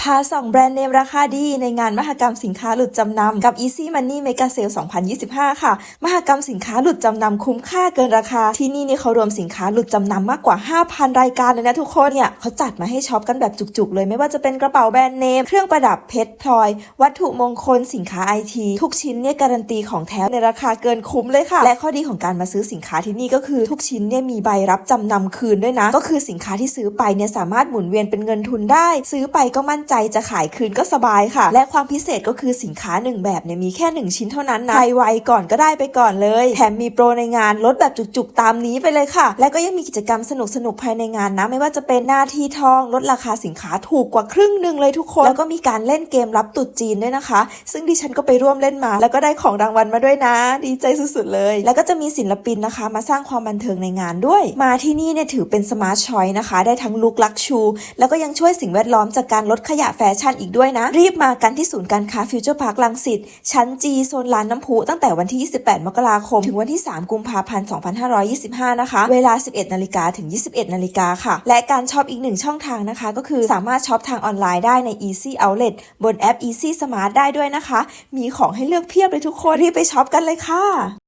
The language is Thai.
พาส่องแบรนด์เนมราคาดีในงานมหกรรมสินค้าหลุดจำนำกับ Easy Money Mega Sale 2025 ค่ะ มหกรรมสินค้าหลุดจำนำคุ้มค่าเกินราคา ที่นี่เนี่ยเขารวมสินค้าหลุดจำนำมากกว่า 5,000 รายการเลยนะทุกคนเนี่ยเขาจัดมาให้ช็อปกันแบบจุกๆ เลยไม่ว่าจะเป็นกระเป๋าแบรนด์เนม เครื่องประดับเพชรพลอย วัตถุมงคลสินค้าไอทีทุกชิ้นเนี่ยการันตีของแท้ในราคาเกินคุ้มเลยค่ะ และข้อดีของการมาซื้อสินค้าที่นี่ก็คือทุกชิ้นเนี่ยมีใบรับจำนำคืนด้วยนะ ก็คือสินค้าที่ซื้อไปเนี่ยสามารถหมุนเวียนเป็นเงินทุนได้ ซื้อไปก็มั่นใจจะขายคืนก็สบายค่ะ และความพิเศษก็คือสินค้าหนึ่งแบบเนี่ยมีแค่หนึ่งชิ้นเท่านั้นนะใครไวก่อนก็ได้ไปก่อนเลย แถมมีโปรในงานลดแบบจุกๆตามนี้ไปเลยค่ะ และก็ยังมีกิจกรรมสนุกๆภายในงานนะ ไม่ว่าจะเป็นหน้าที่ทองลดราคาสินค้าถูกกว่าครึ่งหนึ่งเลยทุกคน แล้วก็มีการเล่นเกมรับตรุ๊จีนด้วยนะคะ ซึ่งดิฉันก็ไปร่วมเล่นมา แล้วก็ได้ของรางวัลมาด้วยนะ ดีใจสุดๆเลย แล้วก็จะมีศิลปินนะคะ มาสร้างความบันเทิงในงานด้วย มาที่นี่เนี่ยถือเป็นสมาร์ทชอยนะคะ ได้ทั้งลุกลักชู แล้วก็ยังช่วยสิ่งแวดล้อมจากการลดขยะแฟชั่นอีกด้วยนะ รีบมากันที่ศูนย์การค้าฟิวเจอร์พาร์คลังสิตชั้นจีโซนลานน้ำพุตั้งแต่วันที่ 28 มกราคม ถึงวันที่ 3 กุมภาพันธ์ 2525 นะคะ เวลา 11 นาฬิกาถึง 21 นาฬิกาค่ะ และการช็อปอีกหนึ่งช่องทางนะคะ ก็คือสามารถช็อปทางออนไลน์ได้ใน Easy Outlet บนแอป Easy Smart ได้ด้วยนะคะ มีของให้เลือกเพียบเลยทุกคนรีบไปช็อปกันเลยค่ะ